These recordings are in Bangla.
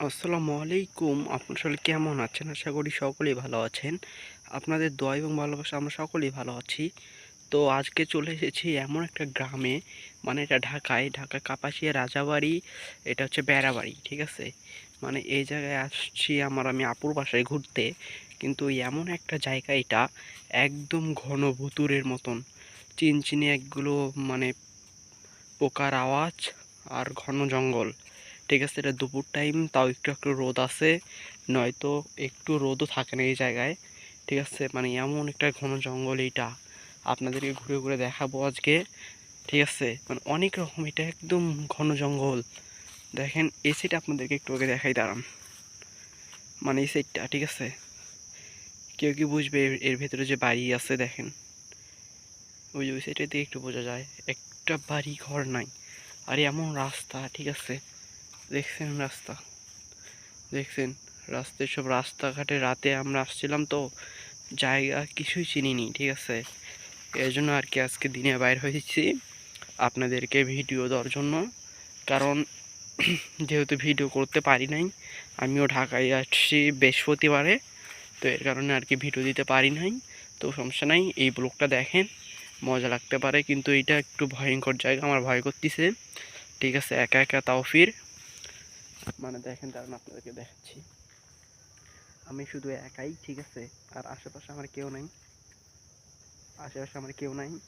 আসসালামু আলাইকুম। আপনারা সকলে কেমন আছেন? আশা করি সকলেই ভালো আছেন। আপনাদের দোয়া এবং ভালোবাসা আমরা সকলেই ভালো আছি। তো আজকে চলে এসেছি এমন একটা গ্রামে মানে এটা ঢাকায় ঢাকা কাপাসিয়া রাজাবাড়ি, এটা হচ্ছে বেড়াবাড়ি, ঠিক আছে? মানে এই জায়গায় আসছি আমার, আমি আপুর বাসায় ঘুরতে, কিন্তু এমন একটা জায়গা এটা, একদম ঘন ভুতুরের মতন। চিনচিনে একগুলো মানে পোকার আওয়াজ আর ঘন জঙ্গল। ঠিক আছে, এটা দুপুর টাইম তাও একটু একটু রোদ আছে। নয়তো একটু রোদও থাকে না এই জায়গায়, ঠিক আছে? মানে এমন একটা ঘন জঙ্গল এইটা। আপনাদেরকে ঘুরে ঘুরে দেখাবো আজকে, ঠিক আছে? মানে অনেক রকম, এটা একদম ঘন জঙ্গল। দেখেন, এই সাইডটা আপনাদেরকে একটু আগে দেখাই, দাঁড়ান। মানে এই সাইডটা ঠিক আছে? কেউ কি বুঝবে এর- ভেতরে যে বাড়ি আছে, দেখেন। ওই যে ওই সাইডটা দিয়ে একটু বোঝা যায়। একটা বাড়ি ঘর নাই। আর, এমন রাস্তা, ঠিক আছে? দেখছেন রাস্তা? দেখছেন? রাস্তায় সব রাস্তাঘাটে রাতে আমরা আসছিলাম তো জায়গা কিছুই চিনিনি, ঠিক আছে? এই জন্য আর কি আজকে দিনে বাইর হয়েছি আপনাদেরকে ভিডিও দেওয়ার জন্য। কারণ যেহেতু ভিডিও করতে পারি নাই, আমিও ঢাকায় আসছি বৃহস্পতিবারে, তো এর কারণে আর কি ভিডিও দিতে পারি নাই। তো সমস্যা নাই, এই ব্লগটা দেখেন, মজা লাগতে পারে, কিন্তু এটা একটু ভয়ঙ্কর জায়গা, আমার ভয় করতেছে। ঠিক আছে, একা একা তাও ফির মানে দেখেন, দাঁড়ান, আপনাদেরকে দেখাচ্ছি। আমি শুধু একাই, ঠিক আছে? আর আশেপাশে আমার কেউ নাই। আশেপাশে আমার কেউ নাই।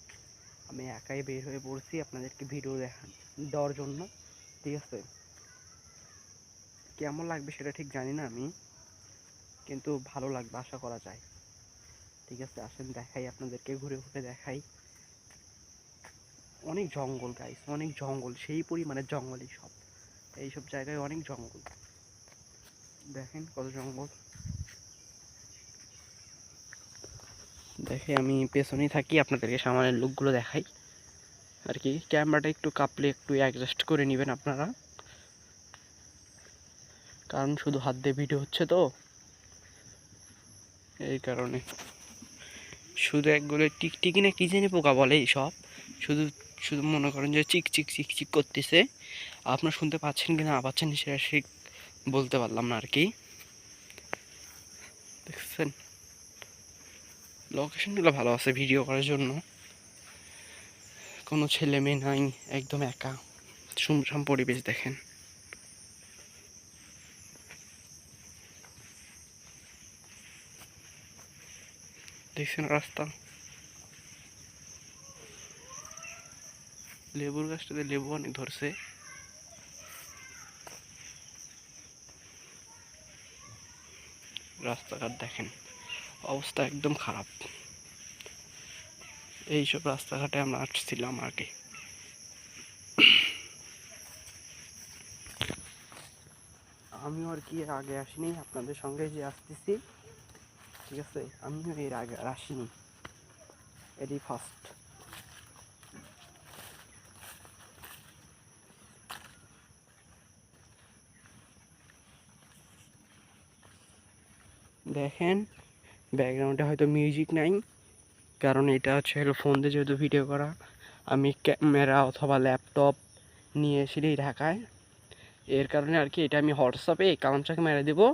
আমি একাই বের হয়ে পড়ছি আপনাদেরকে ভিডিও দেখান, দেওয়ার জন্য, ঠিক আছে? কেমন লাগবে সেটা ঠিক জানি না আমি, কিন্তু ভালো লাগবে, আশা করা যায়। ঠিক আছে, আসেন, দেখাই আপনাদেরকে, ঘুরে ঘুরে দেখাই। অনেক জঙ্গল গাইস অনেক জঙ্গল, সেই পরিমাণে জঙ্গলই সব। এইসব জায়গায় অনেক জঙ্গল। দেখেন কত জঙ্গল। দেখে আমি পেছনেই থাকি, আপনাদেরকে সামনের লুকগুলো দেখাই। আর কি ক্যামেরাটা একটু কাপলে একটু অ্যাডজাস্ট করে নেবেন আপনারা। কারণ শুধু হাত দিয়ে ভিডিও হচ্ছে তো। এই কারণে। শুধু একগুলো টিকটিকি না, কি জানি পোকা বলে এই সব শুধু শুধু মনে করেন যে চিক চিক চিক চিক করতেছে। আপনার শুনতে পাচ্ছেন কি না পাচ্ছেন সেটা ঠিক বলতে পারলাম না আর কি। দেখছেন? লোকেশনগুলো ভালো আছে ভিডিও করার জন্য। কোনো ছেলে মেয়ে নাই, একদম একা। সুমসাম পরিবেশ দেখেন। দেখছেন রাস্তা? লেবুর গাছটাতে লেবু অনেক ধরছে। রাস্তাঘাট দেখেন, অবস্থা একদম খারাপ। এইসব রাস্তাঘাটে আমরা আসছিলাম আগে আমিও আর কি আগে আসিনি, আপনাদের সঙ্গে যে আসতেছি, ঠিক আছে? আমিও এর আগে আর আসিনি। এটি ফার্স্ট দেখেন ব্যাকগ্রাউন্ডে হয়তো মিউজিক নাই, কারণ এটা হচ্ছে হলো ফোন দিয়ে যেহেতু ভিডিও করা। আমি ক্যামেরা অথবা ল্যাপটপ নিয়ে এসেছি ঢাকায়। এর কারণে আর কি এটা আমি হোয়াটসঅ্যাপে এই কালামচাকে মেরে দেবো,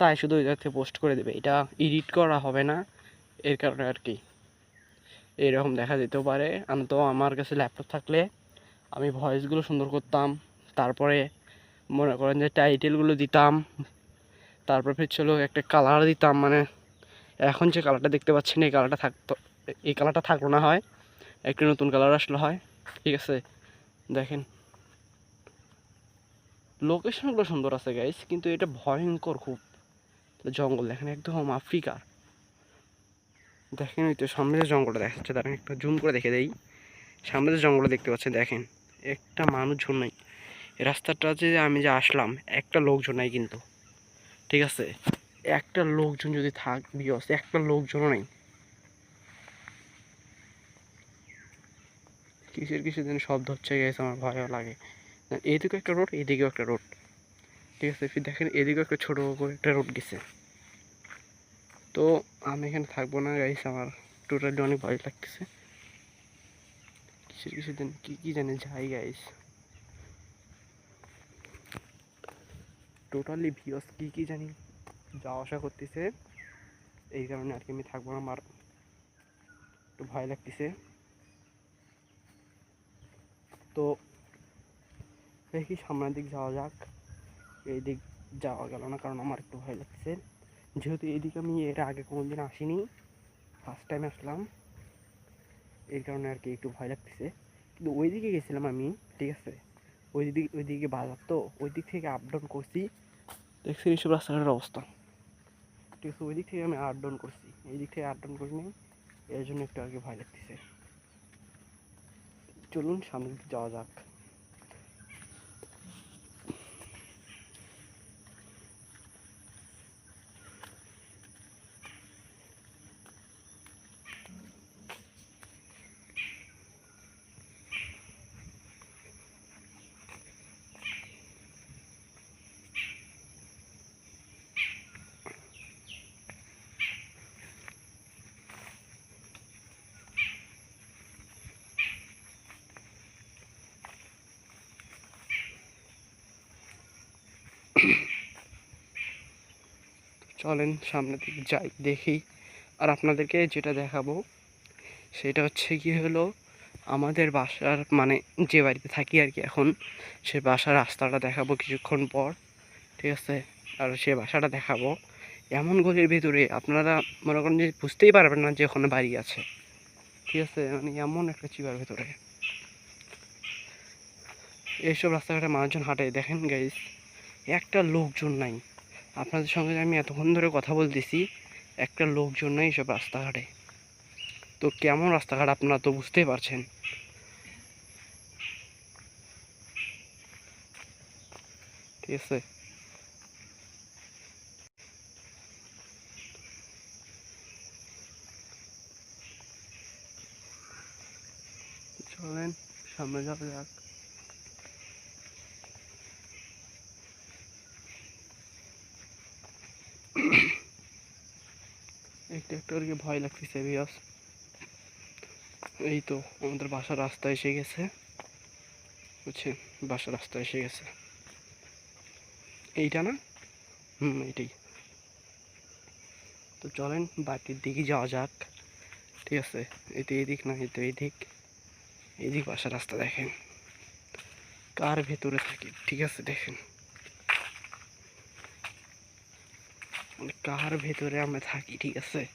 তাই শুধু ওই থেকে পোস্ট করে দেবে। এটা এডিট করা হবে না, এর কারণে আর কি। এরকম দেখা যেতেও পারে। আমি, তো আমার কাছে ল্যাপটপ থাকলে আমি ভয়েসগুলো সুন্দর করতাম, তারপরে মনে করেন যে টাইটেলগুলো দিতাম তারপর ফির ছিল একটা কালার দিতাম মানে এখন যে কালারটা দেখতে পাচ্ছেন, এই কালারটা থাকতো, এই কালারটা থাকল না হয়, একটু নতুন কালার আসলে হয়, ঠিক আছে? দেখেন। লোকেশনগুলো সুন্দর আছে গাইস কিন্তু এটা ভয়ঙ্কর খুব। জঙ্গল, দেখেন, একদম আফ্রিকার। দেখেন ওই তো সামনে যে জঙ্গলটা দেখা যাচ্ছে তার একটা জুম করে দেখে দেই। সামনে যে জঙ্গলটা দেখতে পাচ্ছেন, দেখেন, একটা মানুষজন নাই। রাস্তাটা যে আমি যে আসলাম, একটা লোকজন নাই কিন্তু। ঠিক আছে? একটা লোকজন যদি থাক, বিয়স, একটা লোকজনও নেই। কিসের কিসের যেন শব্দ হচ্ছে গেছে আমার ভয়ও লাগে। এদিকেও একটা রোড এদিকেও একটা রোড ঠিক আছে, ফির দেখেন, এদিকেও একটা ছোটো করে একটা রোড গেছে। তো আমি এখানে থাকব না গাইস আমার টোটালি অনেক ভয় লাগতেছে। কিসের কিসের যেন, কী কী জানি যাই গাইস টোটালি ভিউস কী কী জানি যাওয়া আসা করতেছে। এই কারণে আর কি আমি থাকব আমার একটু ভয় লাগতেছে। তো দেখি সামনের দিক যাওয়া যাক। এই দিক যাওয়া গেল না, কারণ আমার একটু ভয় লাগছে যেহেতু এইদিকে আমি এর আগে কোনোদিন আসিনি ফার্স্ট টাইম আসলাম। এই কারণে আর কি একটু ভয় লাগতেছে। কিন্তু ওই দিকে গেছিলাম আমি, ঠিক আছে? ওই দিক ওই দিকে বাজার তো ওই দিক থেকে আপ ডাউন করছি। দেখছি এইসব রাস্তাঘাটের অবস্থা। ঠিক আছে ওই দিক থেকে আমি আপ ডাউন করছি। এই দিক থেকে আপ ডাউন করিনি, এর জন্য একটু আর কি ভয় লাগতেছে। চলুন সামনের দিকে যাওয়া যাক। চলেন সামনের দিকে যাই, দেখি। আর আপনাদেরকে যেটা দেখাবো, সেটা হচ্ছে কি হলো, আমাদের বাসার মানে যে বাড়িতে থাকি আর কি এখন, সে বাসার রাস্তাটা দেখাবো কিছুক্ষণ পর, ঠিক আছে? আর সে বাসাটা দেখাবো। এমন গলির ভিতরে আপনারা মনে করেন যে বুঝতেই পারবেন না যে ওখানে বাড়ি আছে। ঠিক আছে? মানে এমন একটা চিপার ভেতরে। এইসব রাস্তাঘাটে মানুষজন হাঁটে। দেখেন গাইস একটা লোকজন নাই। আপনাদের সঙ্গে আমি এতক্ষণ ধরে কথা বলতেছি, একটা লোকজন এইসব রাস্তাঘাটে। তো কেমন রাস্তাঘাট আপনারা তো বুঝতেই পারছেন। ঠিক আছে। চলেন, সামনে যাওয়া যাক। একটু একটু আর কি ভয় লাগতেছে বিয়াস এই তো আমাদের বাসার রাস্তা এসে গেছে। বুঝছেন? বাসার রাস্তা এসে গেছে। এইটা না? হুম, এইটাই। তো চলেন, বাড়ির দিকে যাওয়া যাক। ঠিক আছে? এই তো এদিক না এই তো এইদিক এইদিক বাসার রাস্তা দেখেন। কার ভেতরে থাকি? ঠিক আছে, দেখেন মানে কার ভেতরে আমরা থাকি, ঠিক আছে?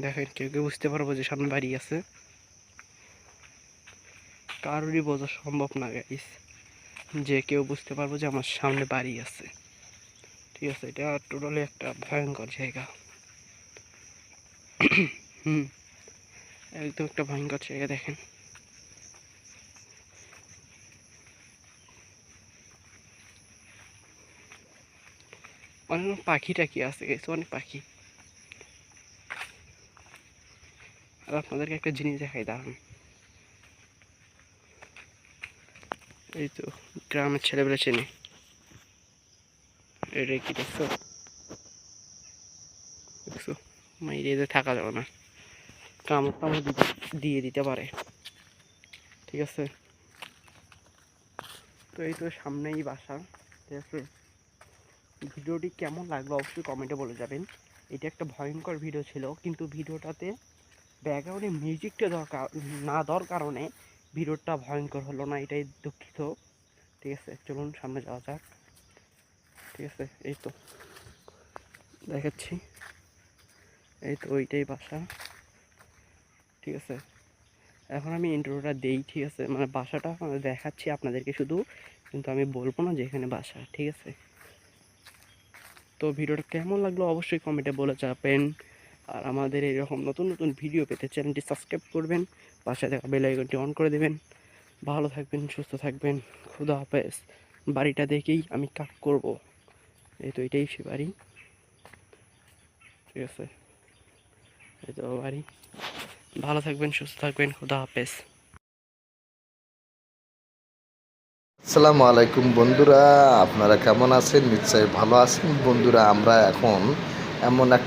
দেখেন, কেউ কেউ বুঝতে পারব যে সামনে বাড়ি আছে। কারোরই বোঝা সম্ভব না গাইস যে কেউ বুঝতে পারব যে আমার সামনে বাড়ি আছে। ঠিক আছে, এটা টোটালি একটা ভয়ঙ্কর জায়গা। হুম, একদম একটা ভয়ঙ্কর জায়গা, দেখেন। অনেক পাখি টাকি আছে, গেছে অনেক পাখি। আর আপনাদেরকে একটা জিনিস দেখাই, দাঁড়ান। এই তো গ্রামের ছেলেবেলা চেনে। এটা কি দেখছ? দেখছ? মাইরে এদের থাকা যাবে না। কামড় টামড় দিয়ে দিতে পারে। ঠিক আছে? তো এই তো সামনেই বাসা। ঠিক আছে? ভিডিওটি কেমন লাগল অবশ্যই কমেন্টে বলে যাবেন। এটা একটা ভয়ঙ্কর ভিডিও ছিল, কিন্তু ভিডিওটাতে ব্যাকগ্রাউন্ডে মিউজিকটা দরকার না দেওয়ার কারণে ভিডিওটা ভয়ঙ্কর হলো না, এটাই দুঃখিত। ঠিক আছে, চলুন সামনে যাওয়া যাক। ঠিক আছে, এই তো দেখাচ্ছি। এই তো ওইটাই বাসা। ঠিক আছে, এখন আমি ইন্টারভিউটা দেই, ঠিক আছে? মানে বাসাটা দেখাচ্ছি আপনাদেরকে শুধু, কিন্তু আমি বলব না যে এখানে বাসা, ঠিক আছে? তো ভিডিওটা কেমন লাগল অবশ্যই কমেন্টে বলে যাবেন আর আমাদের এরকম নতুন নতুন ভিডিও পেতে চ্যানেলটি সাবস্ক্রাইব করবেন, পাশে থাকা বেল আইকনটি অন করে দেবেন। ভালো থাকবেন, সুস্থ থাকবেন, খুদা হাফেজ। বাড়িটা দেখেই আমি কাট করব। এই তো এটাই সে বাড়ি। ঠিক আছে? এই তো বাড়ি। ভালো থাকবেন, সুস্থ থাকবেন, খুদা হাফেজ। আসসালামু আলাইকুম বন্ধুরা আপনারা কেমন আছেন? নিশ্চয়ই ভালো আছেন। বন্ধুরা আমরা এখন এমন এক